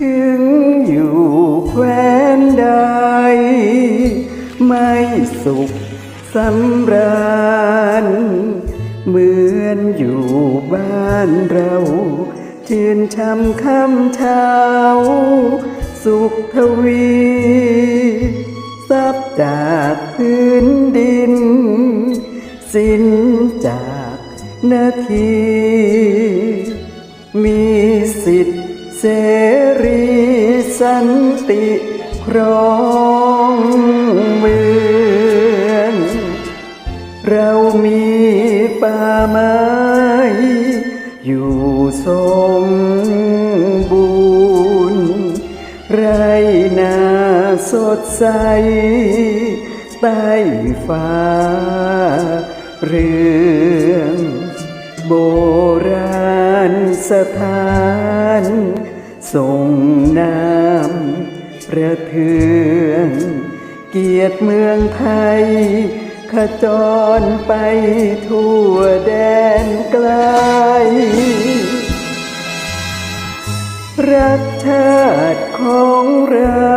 ถึงอยู่แคว้นใด ไม่สุขสำราญ เหมือนอยู่บ้านเราชื่นช่ำค่ำเช้า สุขทวีทรัพย์จากพื้นดิน สิ้นจากนาที มีสิทธิ์ เสรีสันติครองเมืองเรามีป่าไม้อยู่สมบูรณ์ไรนาสดใส ใต้ฟ้าเรืองโบราณสถาน ส่งน้ำประเทืองเกียรติเมืองไทย ขจรไปทั่วแดนไกล รักชาติของเรา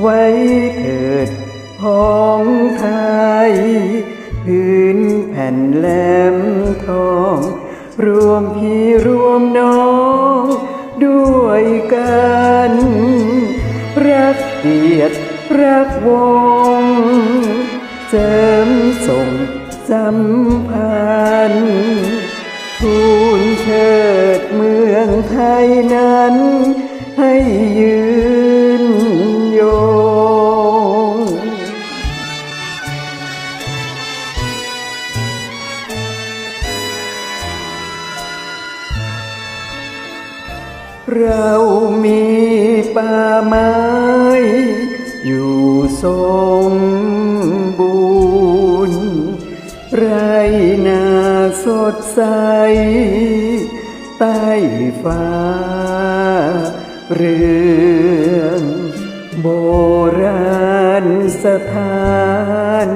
ไว้เถิดพ้องไทย พื้นแผ่นแหลมทอง รวมพี่รวมน้อง ยกัน รักเกียรติรักวง เสริมส่งสัมพันธ์ทูลเชิดเมืองไทยนั้น ให้ยืน เรามีป่าไม้อยู่สมบูรณ์ไรนาสดใส ใต้ฟ้าเรืองโบราณสถาน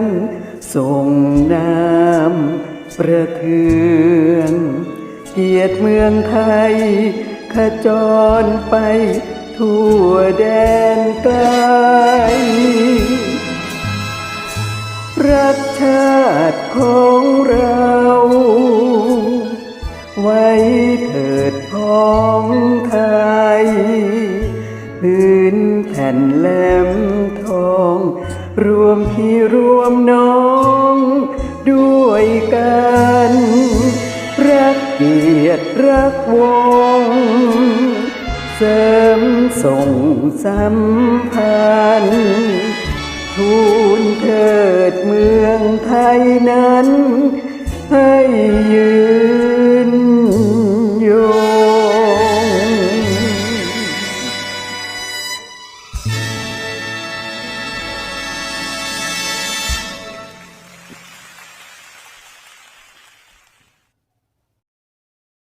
ส่งน้ำประเทือง เกียรติเมืองไทยขจรไปทั่วแดนไกล รักชาติของเรา ไว้เถิดพ้องไทย พื้นแผ่นแหลมทอง รวมพี่รวมน้องด้วยกัน เกียรติรักวง เสริมส่งสัมพันธ์ทูลเถิดเมืองไทยนั้น ให้ยืน